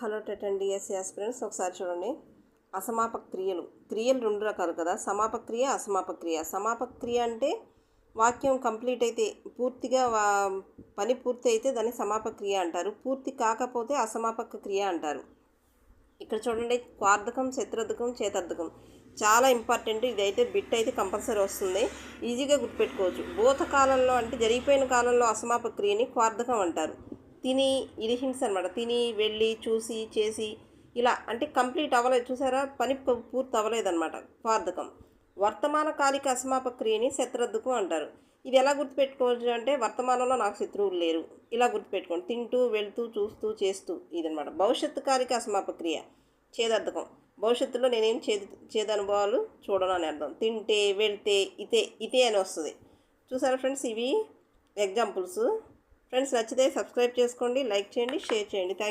Hello టెటన్ DSC aspirants ఒకసారి చూడండి. అసమాపక క్రియలు. క్రియలు రెండు రకాలు కదా. సమాపక క్రియ అసమాపక క్రియ. సమాపక క్రియ అంటే వాక్యం కంప్లీట్ అయితే పూర్తిగా వా పని పూర్తి అయితే దాన్ని సమాపక క్రియ అంటారు. పూర్తి కాకపోతే అసమాపక క్రియ అంటారు. ఇక్కడ చూడండి క్వార్థకం శత్రుర్థకం చేతర్థకం. చాలా ఇంపార్టెంట్. ఇదైతే బిట్ అయితే కంపల్సరీ వస్తుంది. ఈజీగా గుర్తుపెట్టుకోవచ్చు. భూతకాలంలో అంటే జరిగిపోయిన కాలంలో అసమాపక క్రియని క్వార్థకం అంటారు. తిని ఇది హింస అనమాట తిని వెళ్ళి చూసి చేసి ఇలా అంటే కంప్లీట్ అవ్వలేదు. చూసారా? పని పూర్తి అవ్వలేదన్నమాట. వార్ధకం. వర్తమాన కాలిక అసమాపక క్రియని శత్రుద్ధకం అంటారు. ఇది ఎలా గుర్తుపెట్టుకోవచ్చు అంటే వర్తమానంలో నాకు శత్రువులు లేరు. ఇలా గుర్తుపెట్టుకోండి. తింటూ వెళ్తూ చూస్తూ చేస్తూ ఇదనమాట భవిష్యత్తు కాలిక అసమాప క్రియ. చేదర్థకం భవిష్యత్తులో నేనేం చేదు చేదు అనుభవాలు చూడను అని అర్థం. తింటే వెళ్తే ఇతే ఇతే అని వస్తుంది. చూసారా ఫ్రెండ్స్ ఇవి? ఎగ్జాంపుల్స్. ఫ్రెండ్స్ నచ్చితే సబ్స్క్రైబ్ చేసుకోండి లైక్ చేయండి షేర్ చేయండి. థ్యాంక్